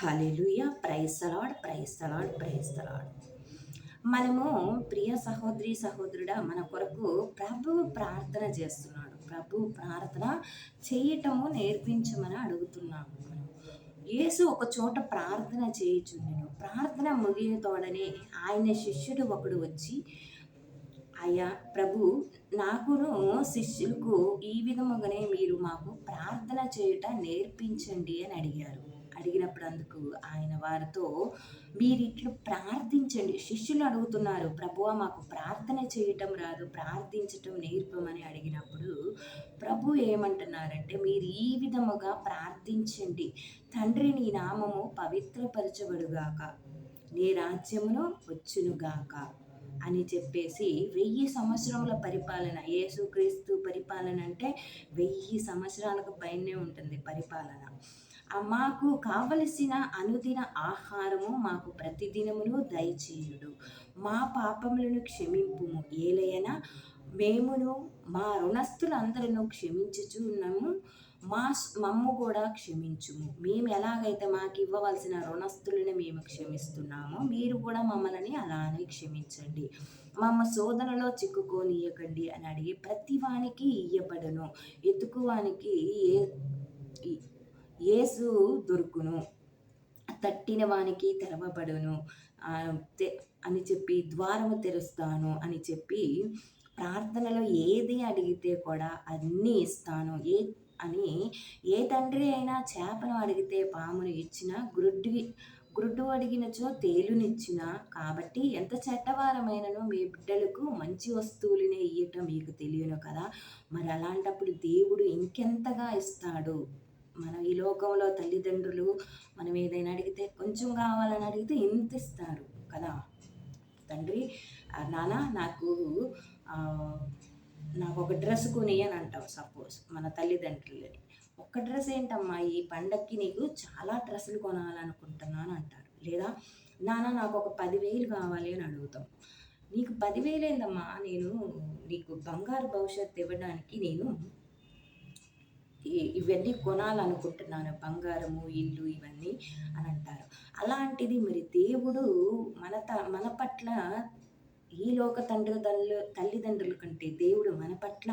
Hallelujah praise the Lord praise the Lord praise the Lord మనము ప్రియ సహోదరి సహోదరుడా మన కొరకు ప్రభు ప్రార్థన చేస్తున్నాడు. ప్రభు ప్రార్థన చేయటము నేర్పించమని అడుగుతున్నాము యేసు ఒక చోట ప్రార్థన చేయుచుండెను. ప్రార్థన ముగియతోడనే ఆయన శిష్యుడు ఒకడు వచ్చి అయ్యా ప్రభు నాకును శిష్యులకు ఈ విధముగానే మీరు మాకు ప్రార్థన చేయుట నేర్పించండి అని అడిగారు. అడిగినప్పుడు అందుకు ఆయన వారితో మీరు ఇట్లు ప్రార్థించండి. శిష్యులు అడుగుతున్నారు ప్రభువ మాకు ప్రార్థన చేయటం రాదు ప్రార్థించటం నేర్పమని అడిగినప్పుడు ప్రభు ఏమంటున్నారంటే మీరు ఈ విధముగా ప్రార్థించండి. తండ్రి నీ నామము పవిత్రపరచబడుగాక నీ రాజ్యమును వచ్చునుగాక అని చెప్పేసి వెయ్యి సంవత్సరముల పరిపాలన యేసుక్రీస్తు పరిపాలన అంటే వెయ్యి సంవత్సరాలకు పైనే ఉంటుంది పరిపాలన. మాకు కావలసిన అనుదిన ఆహారము మాకు ప్రతిదినమును దయచేయుడు. మా పాపములను క్షమింపుము. ఏలయన మేమును మా రుణస్థులందరూ క్షమించుచున్నాము. మా మమ్ము కూడా క్షమించుము. మేము ఎలాగైతే మాకు ఇవ్వవలసిన రుణస్థులను మేము క్షమిస్తున్నామో మీరు కూడా మమ్మల్ని అలానే క్షమించండి. మమ్మ శోధనలో చిక్కుకోనియకండి అని అడిగి ప్రతి వానికి ఇయ్యబడను. ఎతుకువానికి ఏ యేసు దొరుకును. తట్టిన వానికి తెరవబడును అని చెప్పి ద్వారము తెరుస్తాను అని చెప్పి ప్రార్థనలో ఏది అడిగితే కూడా అన్నీ ఇస్తాను. ఏ అని ఏ తండ్రి అయినా చేపను అడిగితే పామును ఇచ్చిన గురుడ్డి గురుడు అడిగినచో తేలునిచ్చిన కాబట్టి ఎంత చెట్టవారమైనను మీ బిడ్డలకు మంచి వస్తువులనే ఇయ్యటం మీకు తెలియను కదా. మరి అలాంటప్పుడు దేవుడు ఇంకెంతగా ఇస్తాడు? మనం లోకంలో తల్లిదండ్రులు మనం ఏదైనా అడిగితే కొంచెం కావాలని అడిగితే ఇంత ఇస్తారు కదా. తండ్రి నాన్న నాకు నాకు ఒక డ్రెస్ కొని అని అంటావు సపోజ్ మన తల్లిదండ్రులని. ఒక్క డ్రెస్ ఏంటమ్మా ఈ పండక్కి నీకు చాలా డ్రెస్సులు కొనాలనుకుంటున్నాను అంటారు. లేదా నాన్న నాకు ఒక పదివేలు కావాలి అని అడుగుతాం. నీకు పదివేలు ఏందమ్మా? నేను నీకు బంగారు భవిష్యత్తు ఇవ్వడానికి నేను ఇవన్నీ కొనాలనుకుంటున్నాను. బంగారము ఇల్లు ఇవన్నీ అని అంటారు. అలాంటిది మరి దేవుడు మన త మన పట్ల ఈ లోక తండ్రి తల్లిదండ్రుల కంటే దేవుడు మన పట్ల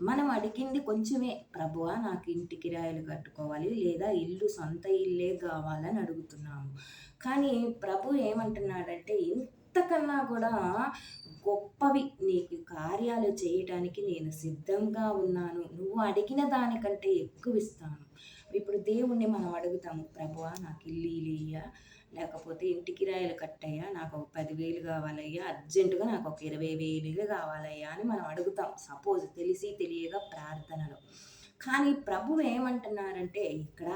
మనం అడిగింది కొంచెమే ప్రభువా నాకు ఇంటి కిరాయిలు కట్టుకోవాలి లేదా ఇల్లు సొంత ఇల్లే కావాలని అడుగుతున్నాము. కానీ ప్రభు ఏమంటున్నాడంటే ఇంతకన్నా కూడా గొప్పవి. నీకు కార్యాలు చేయటానికి నేను సిద్ధంగా ఉన్నాను. నువ్వు అడిగిన దానికంటే ఎక్కువ ఇస్తాను ఇప్పుడు దేవుణ్ణి మనం అడుగుతాము ప్రభువా నాకు ఇల్లు ఇలియ్యా లేకపోతే ఇంటికి రాయలు కట్టయ్యా. నాకు ఒక పదివేలు కావాలయ్యా. అర్జెంటుగా నాకు ఒక ఇరవై వేలు కావాలయ్యా అని మనం అడుగుతాం. సపోజ్ తెలిసి తెలియగా ప్రార్థనలో. కానీ ప్రభు ఏమంటున్నారంటే ఇక్కడ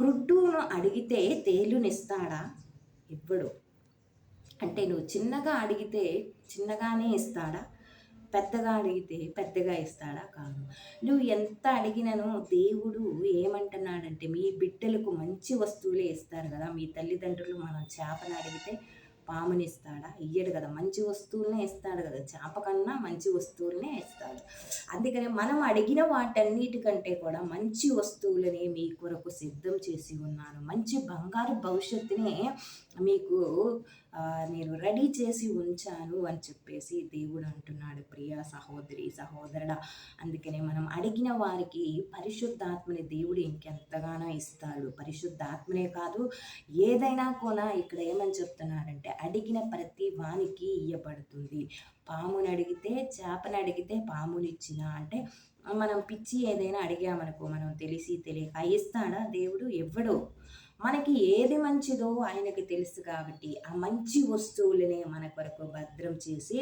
గ్రుడ్డును అడిగితే తేలునిస్తాడా? ఇవ్వడు. అంటే నువ్వు చిన్నగా అడిగితే చిన్నగానే ఇస్తాడా? పెద్దగా అడిగితే పెద్దగా ఇస్తాడా? కాదు. నువ్వు ఎంత అడిగినను దేవుడు ఏమంటున్నాడంటే మీ బిడ్డలకు మంచి వస్తువులే ఇస్తారు కదా మీ తల్లిదండ్రులు మనం చేపను అడిగితే పాముని ఇస్తాడా ఇయ్యడు కదా మంచి వస్తువులనే ఇస్తాడు కదా చేప కన్నా మంచి వస్తువులనే ఇస్తాడు. అందుకని మనం అడిగిన వాటన్నిటికంటే కూడా మంచి వస్తువులని మీ కొరకు సిద్ధం చేసి ఉన్నాను. మంచి బంగారు భవిష్యత్తునే మీకు నేను రెడీ చేసి ఉంచాను అని చెప్పేసి దేవుడు అంటున్నాడు ప్రియ సహోదరి సహోదరుడ. అందుకనే మనం అడిగిన వారికి పరిశుద్ధాత్మని దేవుడు ఇంకెంతగానో ఇస్తాడు. పరిశుద్ధాత్మనే కాదు ఏదైనా కూడా ఇక్కడ ఏమని చెప్తున్నాడంటే అడిగిన ప్రతి వానికి ఇయ్యబడుతుంది. పాముని అడిగితే చేపను అడిగితే పామునిచ్చిన అంటే మనం పిచ్చి ఏదైనా అడిగామనుకో మనం తెలిసి తెలియక ఇస్తాడా దేవుడు? ఎవ్వడో. మనకి ఏది మంచిదో ఆయనకి తెలుసు కాబట్టి ఆ మంచి వస్తువులనే మన కొరకు భద్రం చేసి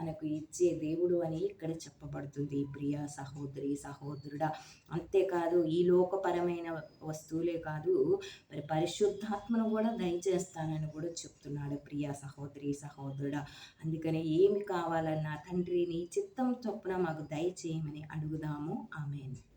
మనకు ఇచ్చే దేవుడు అని ఇక్కడ చెప్పబడుతుంది. ప్రియ సహోదరి సహోదరుడా అంతేకాదు ఈ లోకపరమైన వస్తువులే కాదు మరి పరిశుద్ధాత్మను కూడా దయచేస్తానని కూడా చెప్తున్నాడు ప్రియ సహోదరి సహోదరుడా. అందుకని ఏమి కావాలన్నా తండ్రి నీ చిత్తం చొప్పున మాకు దయచేయమని అడుగుదాము. ఆమెను.